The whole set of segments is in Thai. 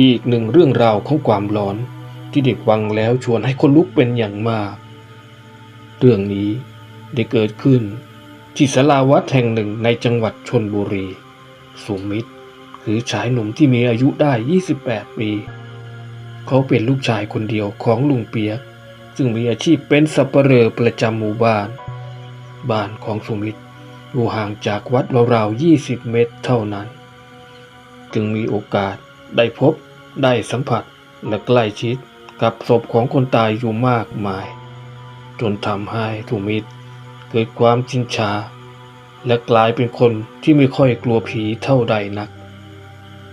อีกหนึ่งเรื่องราวของความหลอนที่เด็กฟังแล้วชวนให้คนลุกเป็นอย่างมาก เรื่องนี้ได้เกิดขึ้นที่ศาลาวัดแห่งหนึ่งในจังหวัดชนบุรี สุมิตรคือชายหนุ่มที่มีอายุได้ 28 ปี เขาเป็นลูกชายคนเดียวของลุงเปียก ซึ่งมีอาชีพเป็นสับเปลอประจำหมู่บ้าน บ้านของสุมิตรอยู่ห่างจากวัดราวๆ20 เมตรเท่านั้น จึงมีโอกาสได้พบ ได้สัมผัสและใกล้ชิดกับศพของคนตายอยู่มากมาย จนทำให้สุมิตรเกิดความชินชา และกลายเป็นคนที่ไม่ค่อยกลัวผีเท่าใดนัก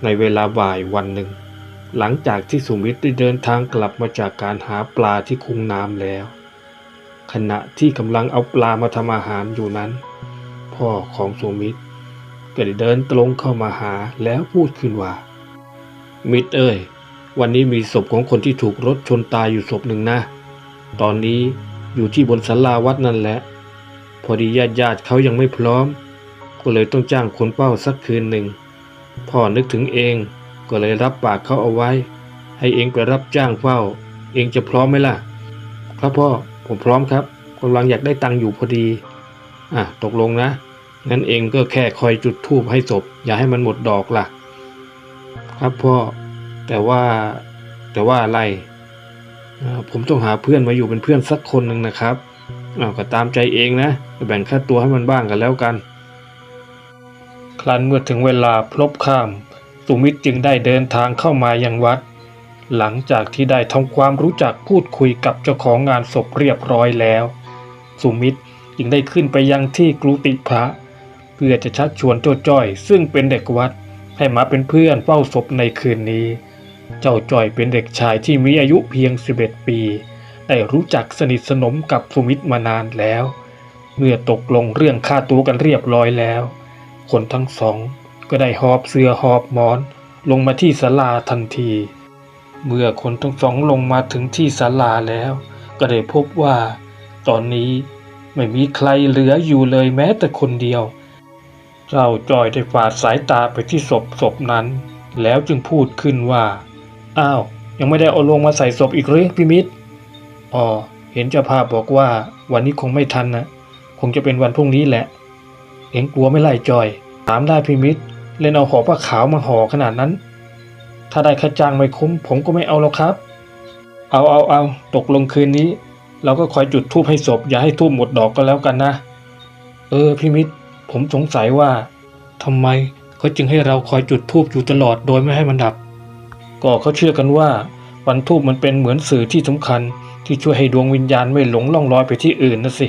ในเวลาบ่ายวันหนึ่ง หลังจากที่สุมิตรได้เดินทางกลับมาจากการหาปลาที่คุ้งน้ำแล้ว ขณะที่กำลังเอาปลามาทำอาหารอยู่นั้น พ่อของสุมิตรก็ได้เดินตรงเข้ามาหาแล้วพูดขึ้นว่า มิตรเอ้ยวันนี้มีศพของคนที่ถูกรถชนตายอยู่ศพหนึ่งนะ ตอนนี้อยู่ที่บนศาลาวัดนั่นแหละ พอดีญาติญาติเขายังไม่พร้อม ก็เลยต้องจ้างคนเป้าสักคืนหนึ่งพ่อนึกถึงเองก็เลยรับปากเขาเอาไว้ ให้เองไปรับจ้างเฝ้า เองจะพร้อมไหมล่ะ ครับพ่อผมพร้อมครับกำลังอยากได้ตังค์อยู่พอดี อะตกลงนะงั้นเองก็แค่คอยจุดธูปให้ศพ อย่าให้มันหมดดอกล่ะ ครับพ่อแต่ว่าแต่ว่าอะไรอ่ผมต้องหาเพื่อนมาอยู่เป็นเพื่อนสักคนหนึ่งนะครับอ้าก็ตามใจเองนะแบ่งค่าตัวให้มันบ้างกันแล้วกัน ครั้นเมื่อถึงเวลาพลบข้าม สุมิตรจึงได้เดินทางเข้ามายังวัด หลังจากที่ได้ทำความรู้จักพูดคุยกับเจ้าของงานศพเรียบร้อยแล้ว สุมิตรจึงได้ขึ้นไปยังที่กรุติพระ เพื่อจะชักชวนเจ้จ้อย ซึ่งเป็นเด็กวัด ให้มาเป็นเพื่อนเฝ้าศพในคืนนี้ เจ้าจอยเป็นเด็กชายที่มีอายุเพียง 11 ปี ได้รู้จักสนิทสนมกับสุมิตรมานานแล้ว เมื่อตกลงเรื่องค่าตัวกันเรียบร้อยแล้ว คนทั้งสองก็ได้หอบเสื้อหอบหมอน ลงมาที่ศาลาทันที เมื่อคนทั้งสองลงมาถึงที่ศาลาแล้ว ก็ได้พบว่า ตอนนี้ไม่มีใครเหลืออยู่เลยแม้แต่คนเดียว เจ้าจอยได้ฝาดสายตาไปที่ศพศพนั้น แล้วจึงพูดขึ้นว่า อ้าว ยังไม่ได้เอาลงมาใส่ศพอีกหรือพี่มิตรอ๋อเห็นเจ้าภาพบอกว่าวันนี้คงไม่ทันนะคงจะเป็นวันพรุ่งนี้แหละ เอ็งกลัวไม่ไล่จอย ถามได้พี่มิตรเล่นเอาห่อผ้าขาวมาห่อขนาดนั้น ถ้าได้ค่าจ้างไม่คุ้ม ผมก็ไม่เอาแล้วครับ เอาเอาเอาตกลงคืนนี้ เราก็คอยจุดทูบให้ศพอย่าให้ทูบหมดดอกก็แล้วกันนะ เออพี่มิตร ผมสงสัยว่าทำไมเขาจึงให้เราคอยจุดทูบอยู่ตลอดโดยไม่ให้มันดับ ก็เขาเชื่อกันว่าวันทูบมันเป็นเหมือนสื่อที่สำคัญที่ช่วยให้ดวงวิญญาณไม่หลงล่องลอยไปที่อื่นนะสิ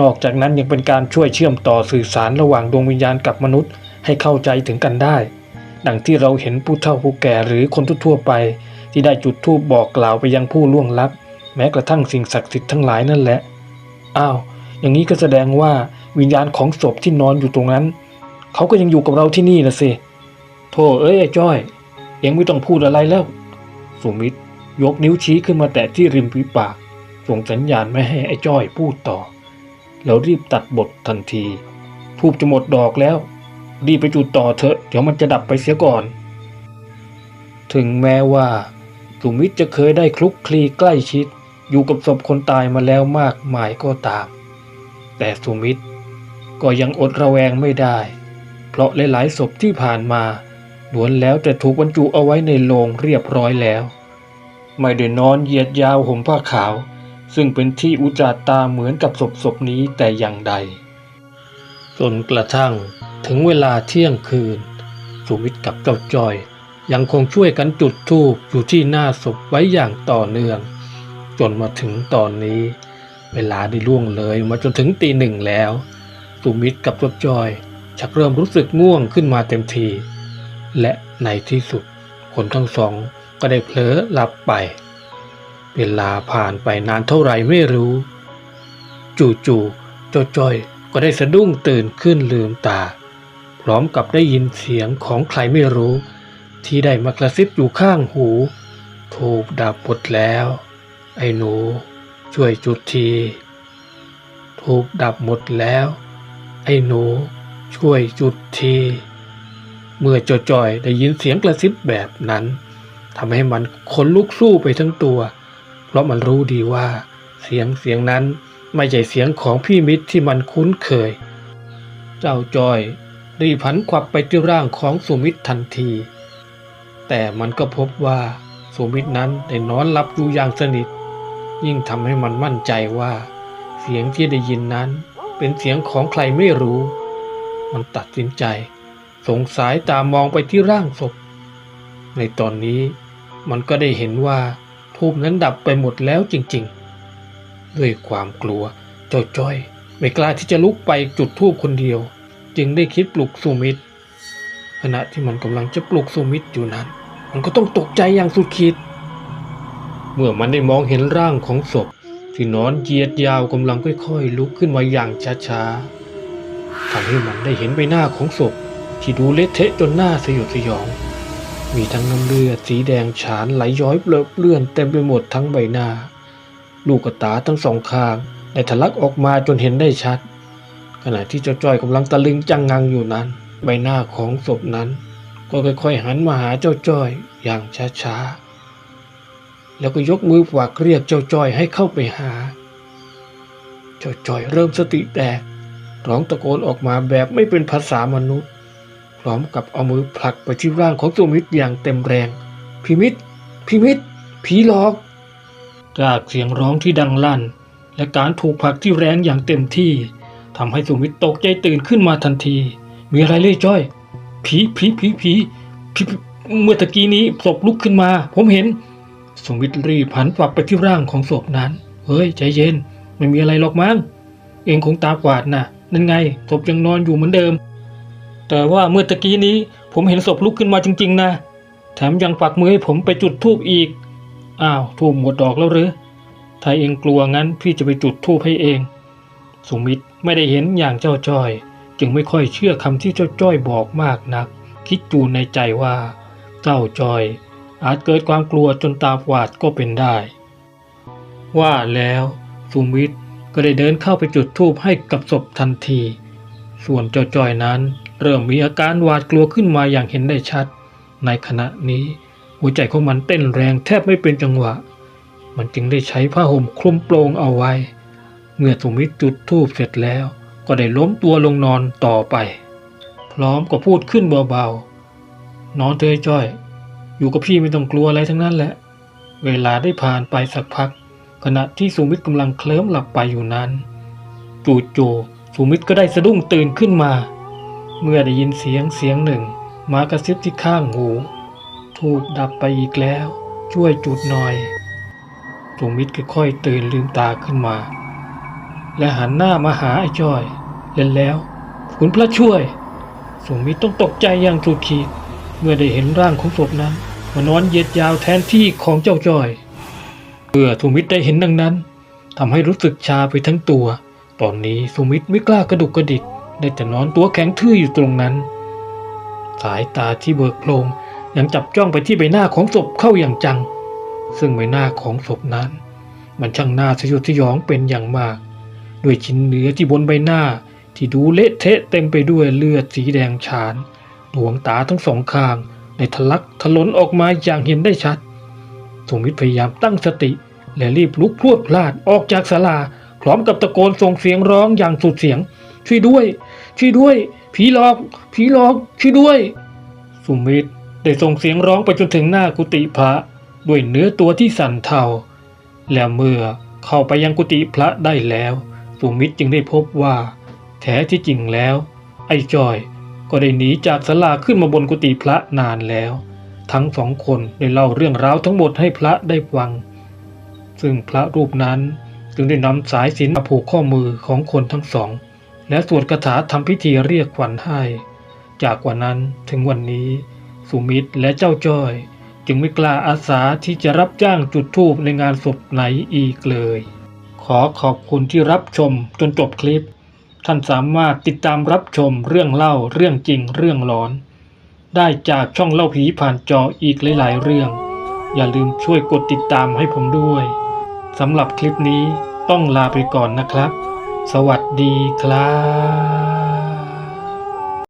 นอกจากนั้นยังเป็นการช่วยเชื่อมต่อสื่อสารระหว่างดวงวิญญาณกับมนุษย์ให้เข้าใจถึงกันได้ ดังที่เราเห็นผู้เฒ่าผู้แก่หรือคนทั่วไป ที่ได้จุดธูปบอกกล่าวไปยังผู้ล่วงลับ แม้กระทั่งสิ่งศักดิ์สิทธิ์ทั้งหลายนั่นแหละ อ้าว อย่างนี้ก็แสดงว่า วิญญาณของศพที่นอนอยู่ตรงนั้น เขาก็ยังอยู่กับเราที่นี่นะสิโธ่เอ้ยไอ้จ้อยเอ็งไม่ต้องพูดอะไรแล้ว สุมิตรยกนิ้วชี้ขึ้นมาแตะที่ริมฝีปาก ส่งสัญญาณไม่ให้ไอ้จ้อยพูดต่อ แล้วรีบตัดบททันทีทูบจะหมดดอกแล้ว รีบไปจุดต่อเถอะ เดี๋ยวมันจะดับไปเสียก่อน ถึงแม้ว่า สุมิตรจะเคยได้คลุกคลีใกล้ชิด อยู่กับศพคนตายมาแล้วมากมายก็ตาม แต่สุมิตร ก็ยังอดระแวงไม่ได้ เพราะหลายๆศพที่ผ่านมาล้วนแล้วแต่ถูกบรรจุเอาไว้ในโลงเรียบร้อยแล้ว ไม่ได้นอนเหยียดยาวห่มผ้าขาว ซึ่งเป็นที่อุจจาตาเหมือนกับศพศพนี้แต่อย่างใด จนกระทั่งถึงเวลาเที่ยงคืน สุมิตกับเจ้าจอย ยังคงช่วยกันจุดธูปอยู่ที่หน้าศพไว้อย่างต่อเนื่อง จนมาถึงตอนนี้ เวลาได้ล่วงเลยมาจนถึงตีหนึ่งแล้ว สุมิตรกับเจ้าจอย ชักเริ่มรู้สึกง่วงขึ้นมาเต็มที และในที่สุด คนทั้งสองก็ได้เผลอหลับไป เวลาผ่านไปนานเท่าไหร่ไม่รู้ จู่ๆเจ้าจอยก็ได้สะดุ้งตื่นขึ้นลืมตา พร้อมกับได้ยินเสียงของใครไม่รู้ ที่ได้มากระซิบอยู่ข้างหูถูกดับหมดแล้ว ไอ้หนู ช่วยจุดทีถูกดับหมดแล้ว ไอ้หนู ช่วยจุดที เมื่อเจ้าจอยได้ยินเสียงกระซิบแบบนั้นทำให้มันขนลุกสู้ไปทั้งตัว เพราะมันรู้ดีว่า เสียงเสียงนั้นไม่ใช่เสียงของพี่มิตรที่มันคุ้นเคย เจ้าจอยรีบผันขวับไปที่ร่างของสุมิตรทันที แต่มันก็พบว่าสุมิตรนั้นได้นอนหลับอยู่อย่างสนิท ยิ่งทำให้มันมั่นใจว่า เสียงที่ได้ยินนั้น เป็นเสียงของใครไม่รู้ มันตัดสินใจ สงสายตามองไปที่ร่างศพ ในตอนนี้มันก็ได้เห็นว่าทูบนั้นดับไปหมดแล้วจริงๆ ด้วยความกลัวเจ้าจ้อยไม่กล้าที่จะลุกไปจุดทูบคนเดียว จึงได้คิดปลุกสุมิตรขณะที่มันกำลังจะปลุกสุมิตรอยู่นั้น มันก็ต้องตกใจอย่างสุดขีดเมื่อมันได้มองเห็นร่างของศพ ที่นอนเหยียดยาวกำลังค่อยๆ ลุกขึ้นมาอย่างช้าๆทำให้มันได้เห็นใบหน้าของศพที่ดูเละเทะจนหน้าสยดสยอง มีทั้งน้ำเลือดสีแดงฉานไหลย้อยเปลือเปลื่อนเต็มไปหมดทั้งใบหน้า ลูกตาทั้งสองข้างได้ทะลักออกมาจนเห็นได้ชัด ขณะที่เจ้าจ้อยกำลังตะลึงจังงังอยู่นั้น ใบหน้าของศพนั้น ก็ค่อยๆหันมาหาเจ้าจ้อยอย่างช้าๆ แล้วก็ยกมือฝากเรียกเจ้าจอยให้เข้าไปหา เจ้าจอยเริ่มสติแตกร้องตะโกนออกมาแบบไม่เป็นภาษามนุษย์ พร้อมกับเอามือผลักไปที่ร่างของสุมิตรอย่างเต็มแรง พิมิตรพิมิตรผีหลอก จากเสียงร้องที่ดังลั่น และการถูกผลักที่แรงอย่างเต็มที่ทำให้สุมิตตกใจตื่นขึ้นมาทันที มีอะไรเล่ยจ้อย ผีผีผีผีผีเมื่อตะกี้นี้ศพลุกขึ้นมา ผมเห็น สุมิตรรีบหันกลับไปที่ร่างของศพนั้น เฮ้ย ใจเย็น ไม่มีอะไรหรอกมั้ง เองคงตาขวาดนะนั่นไง ศพยังนอนอยู่เหมือนเดิม แต่ว่าเมื่อตะกี้นี้ ผมเห็นศพลุกขึ้นมาจริง ๆ นะ แถมยังปักมือให้ผมไปจุดธูปอีก อ้าวธูปหมดดอกแล้วหรือ ถ้าเองกลัวงั้นพี่จะไปจุดธูปให้เอง สุมิตรไม่ได้เห็นอย่างเจ้าจ้อย จึงไม่ค่อยเชื่อคำที่เจ้าจ้อยบอกมากนัก คิดจูนในใจว่า เจ้าจ้อย อาจเกิดความกลัวจนตาฝาดก็เป็นได้ ว่าแล้วสุมิตรก็ได้เดินเข้าไปจุดธูปให้กับศพทันที ส่วนเจ้าจ้อยนั้นเริ่มมีอาการหวาดกลัวขึ้นมาอย่างเห็นได้ชัด ในขณะนี้ หัวใจของมันเต้นแรงแทบไม่เป็นจังหวะ มันจึงได้ใช้ผ้าห่มคลุมโปรงเอาไว้ เมื่อสุมิตรจุดธูปเสร็จแล้ว ก็ได้ล้มตัวลงนอนต่อไป พร้อมกับพูดขึ้นเบาๆนอนเถอะจ้อย อยู่กับพี่ไม่ต้องกลัวอะไรทั้งนั้นแหละ เวลาได้ผ่านไปสักพัก ขณะที่สุมิตรกำลังเคลิ้มหลับไปอยู่นั้น จู่ๆสุมิตรก็ได้สะดุ้งตื่นขึ้นมา เมื่อได้ยินเสียงเสียงหนึ่ง มากระซิบที่ข้างหู ถูกดับไปอีกแล้ว ช่วยจุดหน่อยสุมิตรค่อยๆตื่นลืมตาขึ้นมา และหันหน้ามาหาไอ้จ้อยเล่นแล้ว คุณพระช่วยสุมิตรต้องตกใจอย่างสุดขีดเมื่อได้เห็นร่างของศพนั้น มานอนเหยียดยาวแทนที่ของเจ้าจอย เมื่อสุมิตรได้เห็นดังนั้นทำให้รู้สึกชาไปทั้งตัว ตอนนี้สุมิตรไม่กล้ากระดุกกระดิกได้แต่นอนตัวแข็งทื่ออยู่ตรงนั้น สายตาที่เบิกโพลงยังจับจ้องไปที่ใบหน้าของศพเข้าอย่างจัง ซึ่งใบหน้าของศพนั้น มันช่างน่าสยดสยองเป็นอย่างมาก ด้วยชิ้นเนื้อที่บนใบหน้าที่ดูเละเทะเต็มไปด้วยเลือดสีแดงฉาน ดวงตาทั้งสองข้าง ได้ทะลักทะลนออกมาอย่างเห็นได้ชัดสมิตรพยายามตั้งสติ และรีบลุกพรวดพลาดออกจากศาลาพร้อมกับตะโกนส่งเสียงร้องอย่างสุดเสียง ช่วยด้วย ช่วยด้วย ผีหลอก ผีหลอกช่วยด้วย สุมิตรได้ส่งเสียงร้องไปจนถึงหน้ากุฏิพระ ด้วยเนื้อตัวที่สั่นเทาแล้วเมื่อเข้าไปยังกุฏิพระได้แล้ว สุมิตรจึงได้พบว่า แท้ที่จริงแล้ว ไอ้จอย ก็ได้หนีจากศาลาขึ้นมาบนกุฏิพระนานแล้ว ทั้งสองคนได้เล่าเรื่องราวทั้งหมดให้พระได้ฟัง ซึ่งพระรูปนั้นจึงได้นำสายสินมาผูกข้อมือของคนทั้งสอง และสวดคาถาทำพิธีเรียกขวัญให้ จากวันนั้นถึงวันนี้ สุมิตรและเจ้าจ้อย จึงไม่กล้าอาสาที่จะรับจ้างจุดธูปในงานศพไหนอีกเลย ขอขอบคุณที่รับชมจนจบคลิป ท่านสามารถติดตามรับชมเรื่องเล่าเรื่องจริงเรื่องหลอน ได้จากช่องเล่าผีผ่านจออีกหลาย ๆ เรื่อง อย่าลืมช่วยกดติดตามให้ผมด้วยสำหรับคลิปนี้ต้องลาไปก่อนนะครับ สวัสดีครับ